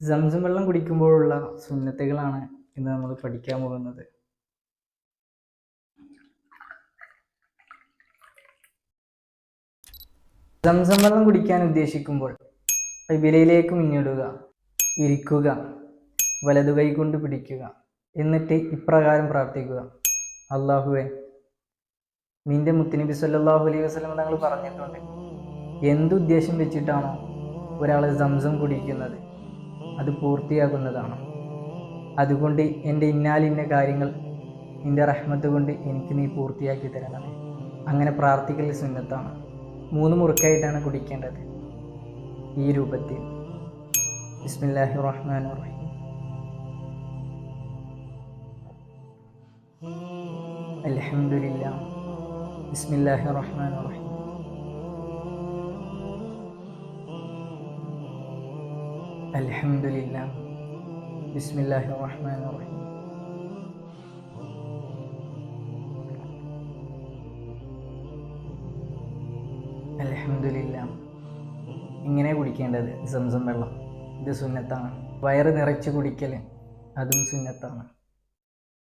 Zamzam വെള്ളം കുടിക്കുമ്പോഴുള്ള സുന്നത്തുകളാണ് ഇന്ന് നമ്മൾ പഠിക്കാൻ പോകുന്നത്. സംസം വെള്ളം കുടിക്കാൻ ഉദ്ദേശിക്കുമ്പോൾ വിലയിലേക്ക് മുന്നിടുക ഇരിക്കുക വലതു കൈ കൊണ്ട് പിടിക്കുക എന്നിട്ട് ഇപ്രകാരം പ്രാർത്ഥിക്കുക. അള്ളാഹുവെ നിന്റെ മുത്തനബി സല്ലാഹു അലൈഹി വസ്ലം തങ്ങൾ പറഞ്ഞിട്ടുണ്ട് എന്തുദ്ദേശം വെച്ചിട്ടാണോ ഒരാൾ സംസം കുടിക്കുന്നത്? അത് പൂർത്തിയാകുന്നതാണ്. അതുകൊണ്ട് എന്റെ ഇന്നാലിന്ന കാര്യങ്ങൾ നിന്റെ റഹ്മത്ത് കൊണ്ട് എനിക്ക് നീ പൂർത്തിയാക്കി തരണമേ. അങ്ങനെ പ്രാർത്ഥിക്കൽ സുന്നത്താണ്. മൂന്ന് മുറുക്കായിട്ടാണ് കുടിക്കേണ്ടത്. ഈ രൂപത്തിൽ. ബിസ്മില്ലാഹി റഹ്മാൻ റഹീം അൽഹംദുലില്ലാ ബിസ്മില്ലാഹി റഹ്മാൻ റഹീം ഇങ്ങനെ കുടിക്കേണ്ടത് സംസം വെള്ളം. ഇത് സുന്നത്താണ്. വയറ് നിറച്ച് കുടിക്കൽ അതും സുന്നത്താണ്.